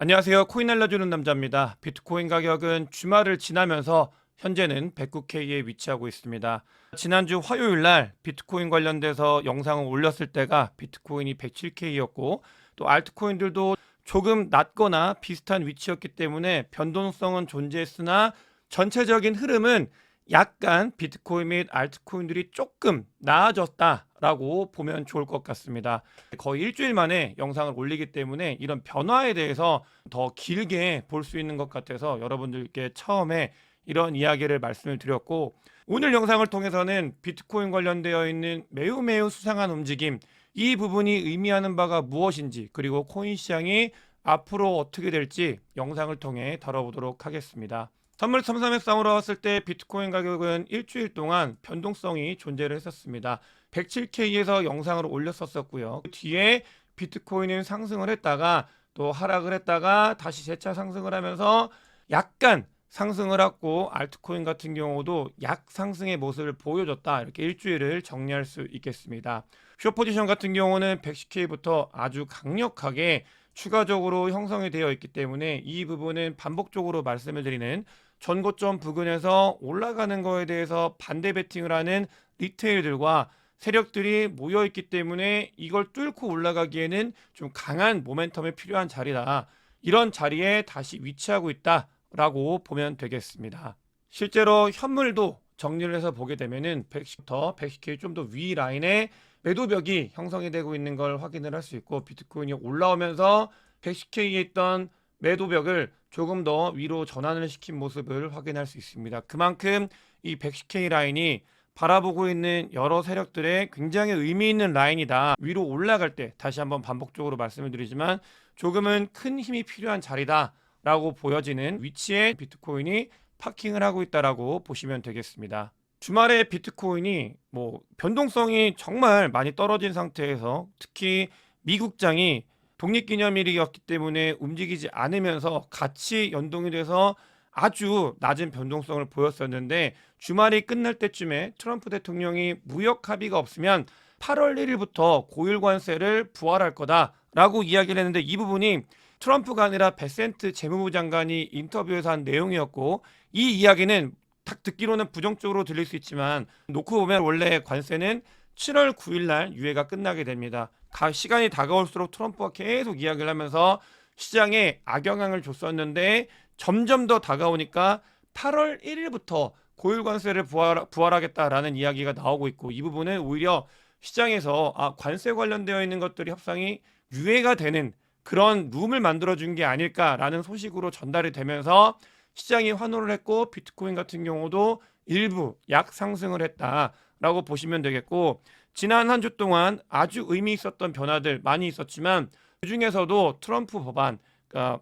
안녕하세요. 코인 알려주는 남자입니다. 비트코인 가격은 주말을 지나면서 현재는 109K에 위치하고 있습니다. 지난주 화요일 날 비트코인 관련돼서 영상을 올렸을 때가 비트코인이 107K였고 또 알트코인들도 조금 낮거나 비슷한 위치였기 때문에 변동성은 존재했으나 전체적인 흐름은 약간 비트코인 및 알트코인들이 조금 나아졌다 라고 보면 좋을 것 같습니다. 거의 일주일 만에 영상을 올리기 때문에 이런 변화에 대해서 더 길게 볼 수 있는 것 같아서 여러분들께 처음에 이런 이야기를 말씀을 드렸고 오늘 영상을 통해서는 비트코인 관련되어 있는 매우 매우 수상한 움직임 이 부분이 의미하는 바가 무엇인지 그리고 코인 시장이 앞으로 어떻게 될지 영상을 통해 다뤄보도록 하겠습니다. 선물 삼삼의 싸움으로 왔을 때 비트코인 가격은 일주일 동안 변동성이 존재를 했었습니다. 107K에서 영상을 올렸었었고요. 그 뒤에 비트코인은 상승을 했다가 또 하락을 했다가 다시 재차 상승을 하면서 약간 상승을 했고 알트코인 같은 경우도 약 상승의 모습을 보여줬다. 이렇게 일주일을 정리할 수 있겠습니다. 숏 포지션 같은 경우는 110K부터 아주 강력하게 추가적으로 형성이 되어 있기 때문에 이 부분은 반복적으로 말씀을 드리는 전고점 부근에서 올라가는 거에 대해서 반대 베팅을 하는 리테일들과 세력들이 모여 있기 때문에 이걸 뚫고 올라가기에는 좀 강한 모멘텀이 필요한 자리다. 이런 자리에 다시 위치하고 있다라고 보면 되겠습니다. 실제로 현물도 정리를 해서 보게 되면은 110부터 110K 좀 더 위 라인에 매도벽이 형성이 되고 있는 걸 확인을 할 수 있고 비트코인이 올라오면서 110K에 있던 매도벽을 조금 더 위로 전환을 시킨 모습을 확인할 수 있습니다. 그만큼 이 110K 라인이 바라보고 있는 여러 세력들의 굉장히 의미 있는 라인이다. 위로 올라갈 때 다시 한번 반복적으로 말씀을 드리지만 조금은 큰 힘이 필요한 자리다라고 보여지는 위치에 비트코인이 파킹을 하고 있다라고 보시면 되겠습니다. 주말에 비트코인이 뭐 변동성이 정말 많이 떨어진 상태에서 특히 미국장이 독립기념일이었기 때문에 움직이지 않으면서 같이 연동이 돼서 아주 낮은 변동성을 보였었는데 주말이 끝날 때쯤에 트럼프 대통령이 무역 합의가 없으면 8월 1일부터 고율 관세를 부활할 거다라고 이야기를 했는데 이 부분이 트럼프가 아니라 베센트 재무부 장관이 인터뷰에서 한 내용이었고 이 이야기는 딱 듣기로는 부정적으로 들릴 수 있지만 놓고 보면 원래 관세는 7월 9일 날 유예가 끝나게 됩니다. 가 시간이 다가올수록 트럼프가 계속 이야기를 하면서 시장에 악영향을 줬었는데 점점 더 다가오니까 8월 1일부터 고율 관세를 부활, 부활하겠다라는 이야기가 나오고 있고 이 부분은 오히려 시장에서 아, 관세 관련되어 있는 것들이 협상이 유예가 되는 그런 룸을 만들어 준 게 아닐까라는 소식으로 전달이 되면서 시장이 환호를 했고 비트코인 같은 경우도 일부 약 상승을 했다라고 보시면 되겠고 지난 한 주 동안 아주 의미 있었던 변화들 많이 있었지만 그 중에서도 트럼프 법안, 그러니까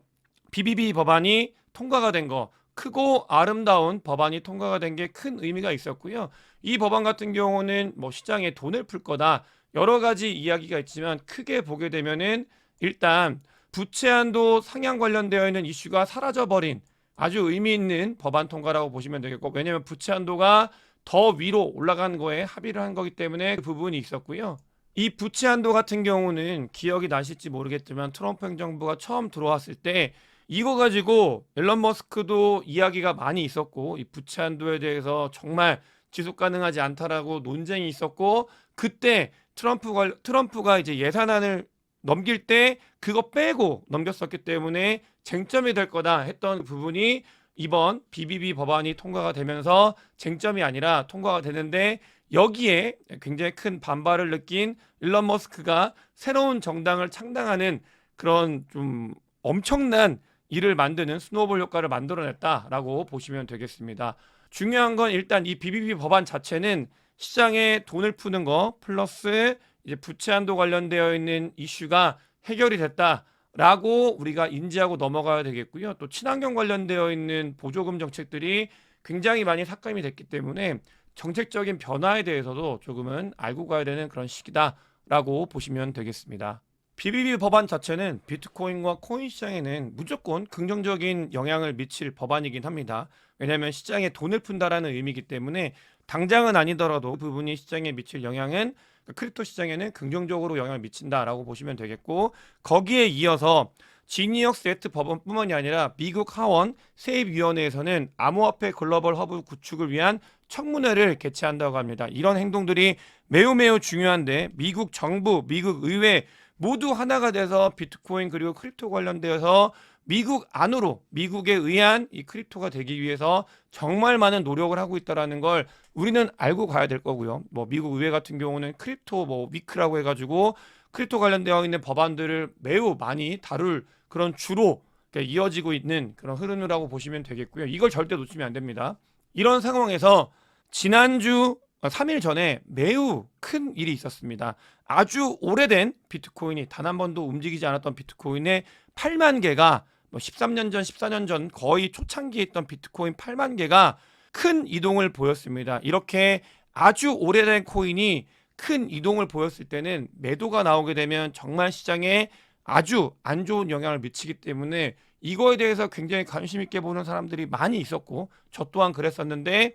BBB 법안이 통과가 된 거 크고 아름다운 법안이 통과가 된 게 큰 의미가 있었고요. 이 법안 같은 경우는 뭐 시장에 돈을 풀 거다 여러 가지 이야기가 있지만 크게 보게 되면은 일단 부채 한도 상향 관련되어 있는 이슈가 사라져 버린 아주 의미 있는 법안 통과라고 보시면 되겠고 왜냐하면 부채 한도가 더 위로 올라간 거에 합의를 한 거기 때문에 그 부분이 있었고요. 이 부채 한도 같은 경우는 기억이 나실지 모르겠지만 트럼프 행정부가 처음 들어왔을 때 이거 가지고 앨런 머스크도 이야기가 많이 있었고 이 부채 한도에 대해서 정말 지속 가능하지 않다라고 논쟁이 있었고 그때 트럼프가 트럼프가 이제 예산안을 넘길 때 그거 빼고 넘겼었기 때문에 쟁점이 될 거다 했던 부분이 이번 BBB 법안이 통과가 되면서 쟁점이 아니라 통과가 되는데 여기에 굉장히 큰 반발을 느낀 일론 머스크가 새로운 정당을 창당하는 그런 좀 엄청난 일을 만드는 스노볼 효과를 만들어냈다라고 보시면 되겠습니다. 중요한 건 일단 이 BBB 법안 자체는 시장에 돈을 푸는 거 플러스 이제 부채 한도 관련되어 있는 이슈가 해결이 됐다라고 우리가 인지하고 넘어가야 되겠고요. 또 친환경 관련되어 있는 보조금 정책들이 굉장히 많이 삭감이 됐기 때문에 정책적인 변화에 대해서도 조금은 알고 가야 되는 그런 시기다라고 보시면 되겠습니다. BBB 법안 자체는 비트코인과 코인 시장에는 무조건 긍정적인 영향을 미칠 법안이긴 합니다. 왜냐하면 시장에 돈을 푼다라는 의미이기 때문에 당장은 아니더라도 그 부분이 시장에 미칠 영향은 크립토 시장에는 긍정적으로 영향을 미친다라고 보시면 되겠고 거기에 이어서 지니역 세트 법원뿐만이 아니라 미국 하원 세입위원회에서는 암호화폐 글로벌 허브 구축을 위한 청문회를 개최한다고 합니다. 이런 행동들이 매우 매우 중요한데 미국 정부, 미국 의회 모두 하나가 돼서 비트코인 그리고 크립토 관련되어서 미국 안으로 미국에 의한 이 크립토가 되기 위해서 정말 많은 노력을 하고 있다라는 걸 우리는 알고 가야 될 거고요. 뭐 미국 의회 같은 경우는 크립토 뭐 위크라고 해가지고 크립토 관련되어 있는 법안들을 매우 많이 다룰 그런 주로 이어지고 있는 그런 흐름이라고 보시면 되겠고요. 이걸 절대 놓치면 안 됩니다. 이런 상황에서 지난주 3일 전에 매우 큰 일이 있었습니다. 아주 오래된 비트코인이 단 한 번도 움직이지 않았던 비트코인의 8만 개가 뭐 13년 전, 14년 전 거의 초창기에 있던 비트코인 8만 개가 큰 이동을 보였습니다. 이렇게 아주 오래된 코인이 큰 이동을 보였을 때는 매도가 나오게 되면 정말 시장에 아주 안 좋은 영향을 미치기 때문에 이거에 대해서 굉장히 관심 있게 보는 사람들이 많이 있었고 저 또한 그랬었는데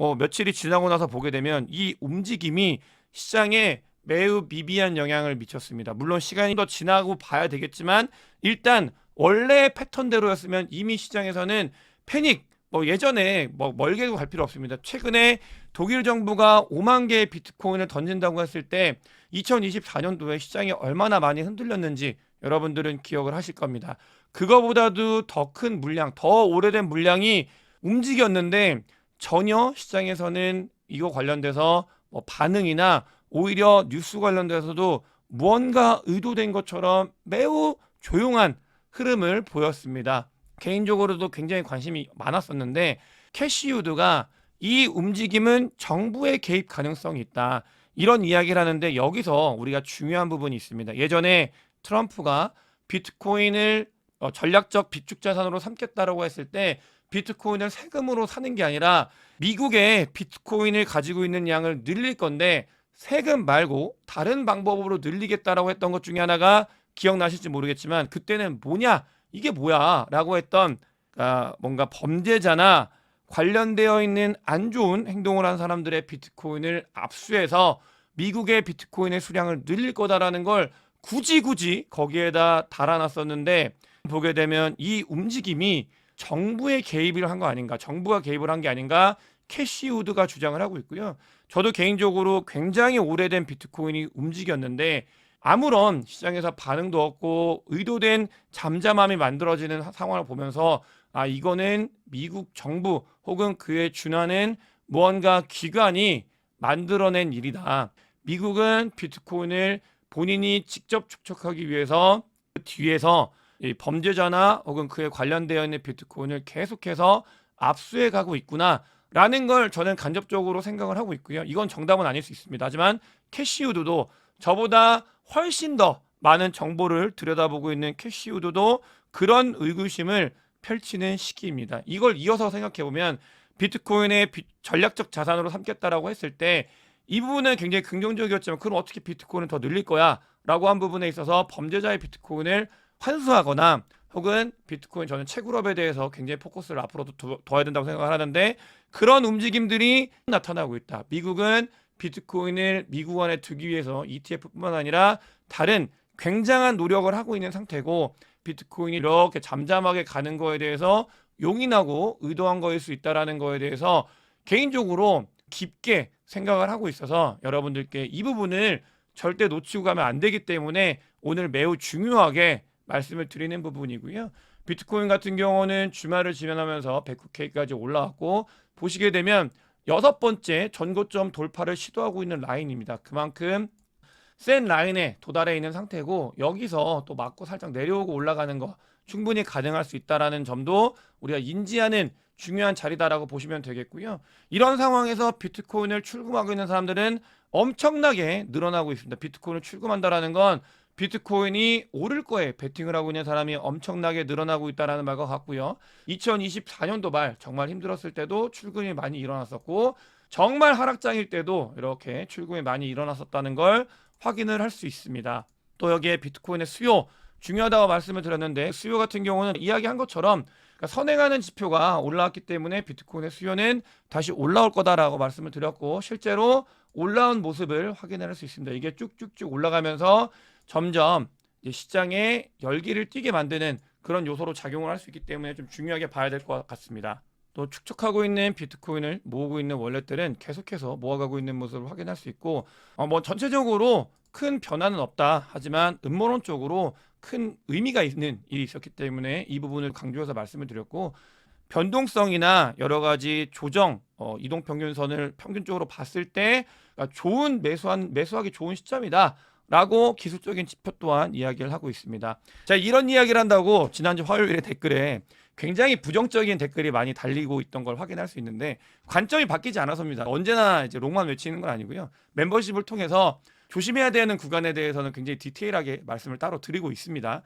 어, 며칠이 지나고 나서 보게 되면 이 움직임이 시장에 매우 미비한 영향을 미쳤습니다. 물론 시간이 더 지나고 봐야 되겠지만 일단 원래 패턴대로였으면 이미 시장에서는 패닉 뭐 예전에 뭐 멀게 갈 필요 없습니다. 최근에 독일 정부가 5만 개의 비트코인을 던진다고 했을 때 2024년도에 시장이 얼마나 많이 흔들렸는지 여러분들은 기억을 하실 겁니다. 그거보다도 더 큰 물량, 더 오래된 물량이 움직였는데 전혀 시장에서는 이거 관련돼서 뭐 반응이나 오히려 뉴스 관련돼서도 무언가 의도된 것처럼 매우 조용한 흐름을 보였습니다. 개인적으로도 굉장히 관심이 많았었는데 캐시우드가 이 움직임은 정부의 개입 가능성이 있다. 이런 이야기를 하는데 여기서 우리가 중요한 부분이 있습니다. 예전에 트럼프가 비트코인을 어, 전략적 비축 자산으로 삼겠다라고 했을 때 비트코인을 세금으로 사는 게 아니라 미국의 비트코인을 가지고 있는 양을 늘릴 건데 세금 말고 다른 방법으로 늘리겠다라고 했던 것 중에 하나가 기억나실지 모르겠지만 그때는 뭐냐? 이게 뭐야라고 했던 아, 뭔가 범죄자나 관련되어 있는 안 좋은 행동을 한 사람들의 비트코인을 압수해서 미국의 비트코인의 수량을 늘릴 거다라는 걸 굳이 굳이 거기에다 달아놨었는데 보게 되면 이 움직임이 정부의 개입을 한 거 아닌가, 정부가 개입을 한 게 아닌가 캐시우드가 주장을 하고 있고요. 저도 개인적으로 굉장히 오래된 비트코인이 움직였는데 아무런 시장에서 반응도 없고 의도된 잠잠함이 만들어지는 상황을 보면서 아 이거는 미국 정부 혹은 그에 준하는 무언가 기관이 만들어낸 일이다. 미국은 비트코인을 본인이 직접 축적하기 위해서 그 뒤에서 이 범죄자나 혹은 그에 관련되어 있는 비트코인을 계속해서 압수해 가고 있구나라는 걸 저는 간접적으로 생각을 하고 있고요. 이건 정답은 아닐 수 있습니다. 하지만 캐시우드도 저보다 훨씬 더 많은 정보를 들여다보고 있는 캐시우드도 그런 의구심을 펼치는 시기입니다. 이걸 이어서 생각해 보면 비트코인의 비- 전략적 자산으로 삼겠다라고 했을 때 이 부분은 굉장히 긍정적이었지만 그럼 어떻게 비트코인을 더 늘릴 거야? 라고 한 부분에 있어서 범죄자의 비트코인을 환수하거나 혹은 비트코인 저는 채굴업에 대해서 굉장히 포커스를 앞으로도 두, 둬야 된다고 생각을 하는데 그런 움직임들이 나타나고 있다. 미국은 비트코인을 미국 안에 두기 위해서 ETF뿐만 아니라 다른 굉장한 노력을 하고 있는 상태고 비트코인이 이렇게 잠잠하게 가는 거에 대해서 용인하고 의도한 거일 수 있다라는 거에 대해서 개인적으로 깊게 생각을 하고 있어서 여러분들께 이 부분을 절대 놓치고 가면 안 되기 때문에 오늘 매우 중요하게 말씀을 드리는 부분이고요. 비트코인 같은 경우는 주말을 지나면서 109K까지 올라왔고 보시게 되면 여섯 번째 전고점 돌파를 시도하고 있는 라인입니다. 그만큼 센 라인에 도달해 있는 상태고 여기서 또 맞고 살짝 내려오고 올라가는 거 충분히 가능할 수 있다라는 점도 우리가 인지하는 중요한 자리다라고 보시면 되겠고요. 이런 상황에서 비트코인을 출금하고 있는 사람들은 엄청나게 늘어나고 있습니다. 비트코인을 출금한다라는 건 비트코인이 오를 거에 베팅을 하고 있는 사람이 엄청나게 늘어나고 있다라는 말과 같고요. 2024년도 말 정말 힘들었을 때도 출금이 많이 일어났었고 정말 하락장일 때도 이렇게 출금이 많이 일어났었다는 걸 확인을 할 수 있습니다. 또 여기에 비트코인의 수요 중요하다고 말씀을 드렸는데 수요 같은 경우는 이야기한 것처럼 그러니까 선행하는 지표가 올라왔기 때문에 비트코인의 수요는 다시 올라올 거다라고 말씀을 드렸고 실제로 올라온 모습을 확인할 수 있습니다. 이게 쭉쭉쭉 올라가면서 점점 시장에 열기를 띠게 만드는 그런 요소로 작용을 할 수 있기 때문에 좀 중요하게 봐야 될 것 같습니다. 또 축적하고 있는 비트코인을 모으고 있는 월렛들은 계속해서 모아가고 있는 모습을 확인할 수 있고 어, 뭐 전체적으로 큰 변화는 없다 하지만 음모론 쪽으로 큰 의미가 있는 일이 있었기 때문에 이 부분을 강조해서 말씀을 드렸고 변동성이나 여러 가지 조정 어, 이동 평균선을 평균적으로 봤을 때 그러니까 좋은 매수한 매수하기 좋은 시점이다. 라고 기술적인 지표 또한 이야기를 하고 있습니다. 자, 이런 이야기를 한다고 지난주 화요일에 댓글에 굉장히 부정적인 댓글이 많이 달리고 있던 걸 확인할 수 있는데 관점이 바뀌지 않아서입니다. 언제나 이제 롱만 외치는 건 아니고요. 멤버십을 통해서 조심해야 되는 구간에 대해서는 굉장히 디테일하게 말씀을 따로 드리고 있습니다.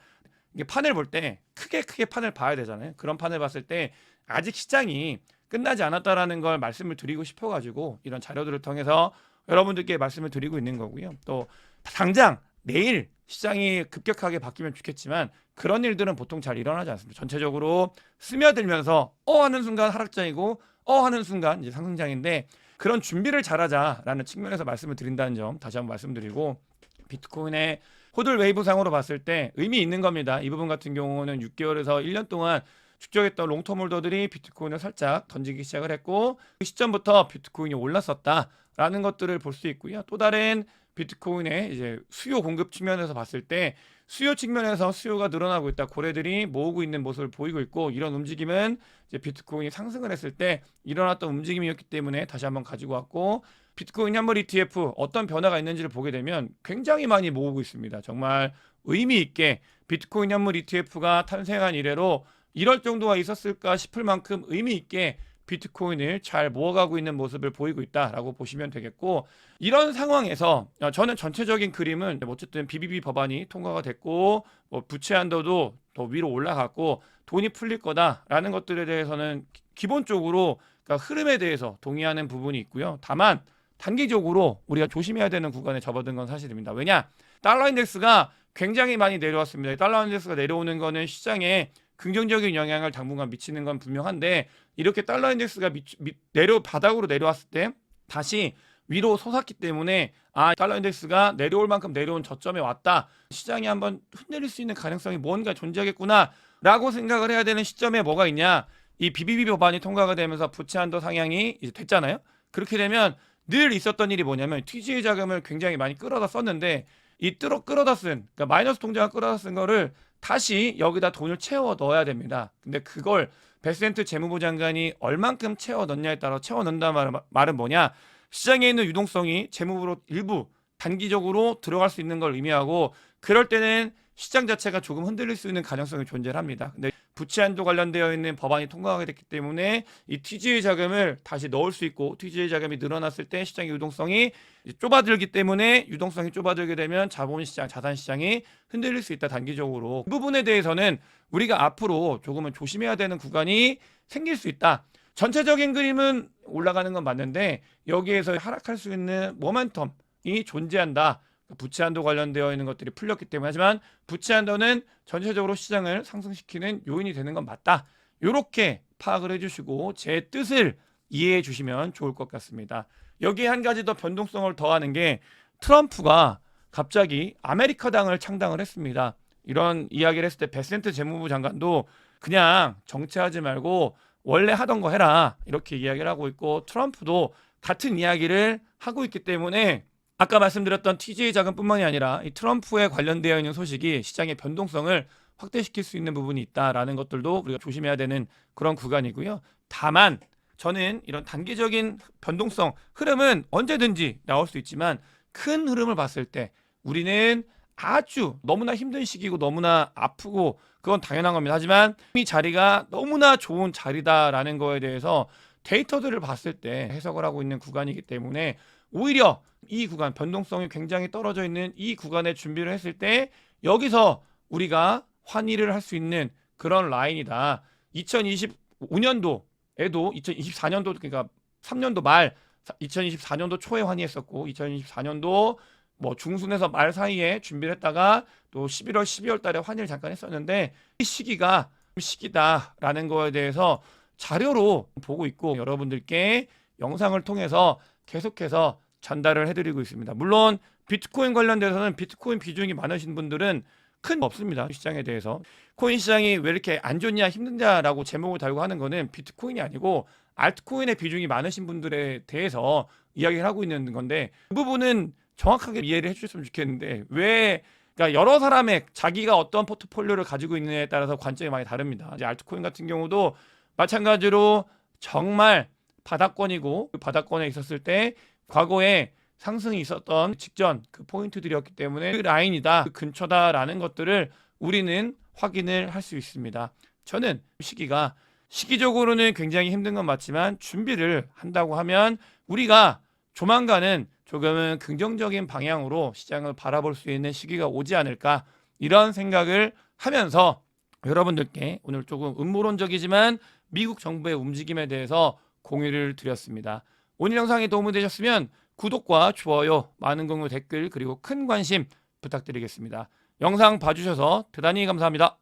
이게 판을 볼 때 크게 크게 판을 봐야 되잖아요. 그런 판을 봤을 때 아직 시장이 끝나지 않았다라는 걸 말씀을 드리고 싶어 가지고 이런 자료들을 통해서 여러분들께 말씀을 드리고 있는 거고요. 또 당장 내일 시장이 급격하게 바뀌면 좋겠지만 그런 일들은 보통 잘 일어나지 않습니다. 전체적으로 스며들면서 어 하는 순간 하락장이고 어 하는 순간 이제 상승장인데 그런 준비를 잘하자라는 측면에서 말씀을 드린다는 점 다시 한번 말씀드리고 비트코인의 호들 웨이브상으로 봤을 때 의미 있는 겁니다. 이 부분 같은 경우는 6개월에서 1년 동안 축적했던 롱텀 홀더들이 비트코인을 살짝 던지기 시작을 했고 그 시점부터 비트코인이 올랐었다라는 것들을 볼 수 있고요. 또 다른 비트코인의 이제 수요 공급 측면에서 봤을 때 수요 측면에서 수요가 늘어나고 있다. 고래들이 모으고 있는 모습을 보이고 있고 이런 움직임은 이제 비트코인이 상승을 했을 때 일어났던 움직임이었기 때문에 다시 한번 가지고 왔고 비트코인 현물 ETF 어떤 변화가 있는지를 보게 되면 굉장히 많이 모으고 있습니다. 정말 의미 있게 비트코인 현물 ETF가 탄생한 이래로 이럴 정도가 있었을까 싶을 만큼 의미 있게 비트코인을 잘 모아가고 있는 모습을 보이고 있다라고 보시면 되겠고 이런 상황에서 어, 저는 전체적인 그림은 어쨌든 BBB 법안이 통과가 됐고 뭐 부채 한도도 더 위로 올라갔고 돈이 풀릴 거다라는 것들에 대해서는 기- 기본적으로 그러니까 흐름에 대해서 동의하는 부분이 있고요. 다만 단기적으로 우리가 조심해야 되는 구간에 접어든 건 사실입니다. 왜냐? 달러 인덱스가 굉장히 많이 내려왔습니다. 달러 인덱스가 내려오는 거는 시장에 긍정적인 영향을 당분간 미치는 건 분명한데 이렇게 달러 인덱스가 미, 미, 내려 바닥으로 내려왔을 때 다시 위로 솟았기 때문에 아 달러 인덱스가 내려올 만큼 내려온 저점에 왔다. 시장이 한번 흔들릴 수 있는 가능성이 뭔가 존재하겠구나라고 생각을 해야 되는 시점에 뭐가 있냐. 이 BBB 법안이 통과가 되면서 부채 한도 상향이 이제 됐잖아요. 그렇게 되면 늘 있었던 일이 뭐냐면 TGA 자금을 굉장히 많이 끌어다 썼는데 이 끌어 끌어다 쓴 그러니까 마이너스 통장을 끌어다 쓴 거를 다시 여기다 돈을 채워 넣어야 됩니다. 근데 그걸 베센트 재무부 장관이 얼만큼 채워 넣냐에 따라 채워 넣는다 말, 말은 뭐냐? 시장에 있는 유동성이 재무부로 일부 단기적으로 들어갈 수 있는 걸 의미하고 그럴 때는 시장 자체가 조금 흔들릴 수 있는 가능성이 존재를 합니다. 근데 부채 한도 관련되어 있는 법안이 통과하게 됐기 때문에 이 TGA 자금을 다시 넣을 수 있고 TGA 자금이 늘어났을 때 시장의 유동성이 좁아들기 때문에 유동성이 좁아들게 되면 자본시장, 자산시장이 흔들릴 수 있다 단기적으로 그 부분에 대해서는 우리가 앞으로 조금은 조심해야 되는 구간이 생길 수 있다. 전체적인 그림은 올라가는 건 맞는데 여기에서 하락할 수 있는 모멘텀이 존재한다. 부채 한도 관련되어 있는 것들이 풀렸기 때문에 하지만 부채 한도는 전체적으로 시장을 상승시키는 요인이 되는 건 맞다. 이렇게 파악을 해주시고 제 뜻을 이해해 주시면 좋을 것 같습니다. 여기에 한 가지 더 변동성을 더하는 게 트럼프가 갑자기 아메리카당을 창당을 했습니다. 이런 이야기를 했을 때 베센트 재무부 장관도 그냥 정체하지 말고 원래 하던 거 해라 이렇게 이야기를 하고 있고 트럼프도 같은 이야기를 하고 있기 때문에 아까 말씀드렸던 TJ 자금뿐만이 아니라 이 트럼프에 관련되어 있는 소식이 시장의 변동성을 확대시킬 수 있는 부분이 있다라는 것들도 우리가 조심해야 되는 그런 구간이고요. 다만 저는 이런 단기적인 변동성 흐름은 언제든지 나올 수 있지만 큰 흐름을 봤을 때 우리는 아주 너무나 힘든 시기고 너무나 아프고 그건 당연한 겁니다. 하지만 이 자리가 너무나 좋은 자리다라는 거에 대해서 데이터들을 봤을 때 해석을 하고 있는 구간이기 때문에 오히려 이 구간 변동성이 굉장히 떨어져 있는 이 구간에 준비를 했을 때 여기서 우리가 환희를 할 수 있는 그런 라인이다. 2025년도에도 2024년도 그러니까 3년도 말 2024년도 초에 환희했었고 2024년도 뭐 중순에서 말 사이에 준비를 했다가 또 11월 12월 달에 환희를 잠깐 했었는데 이 시기가 시기다라는 거에 대해서 자료로 보고 있고 여러분들께 영상을 통해서 계속해서 전달을 해드리고 있습니다. 물론 비트코인 관련돼서는 비트코인 비중이 많으신 분들은 큰 없습니다. 시장에 대해서. 코인 시장이 왜 이렇게 안 좋냐 힘든냐라고 제목을 달고 하는 거는 비트코인이 아니고 알트코인의 비중이 많으신 분들에 대해서 이야기를 하고 있는 건데 그 부분은 정확하게 이해를 해주셨으면 좋겠는데 왜 그러니까 여러 사람의 자기가 어떤 포트폴리오를 가지고 있느냐에 따라서 관점이 많이 다릅니다. 이제 알트코인 같은 경우도 마찬가지로 정말 바닥권이고 그 바닥권에 있었을 때 과거에 상승이 있었던 직전 그 포인트들이었기 때문에 그 라인이다, 그 근처다라는 것들을 우리는 확인을 할 수 있습니다. 저는 시기가 시기적으로는 굉장히 힘든 건 맞지만 준비를 한다고 하면 우리가 조만간은 조금은 긍정적인 방향으로 시장을 바라볼 수 있는 시기가 오지 않을까 이런 생각을 하면서 여러분들께 오늘 조금 음모론적이지만 미국 정부의 움직임에 대해서 공유를 드렸습니다. 오늘 영상이 도움이 되셨으면 구독과 좋아요, 많은 공유 댓글 그리고 큰 관심 부탁드리겠습니다. 영상 봐주셔서 대단히 감사합니다.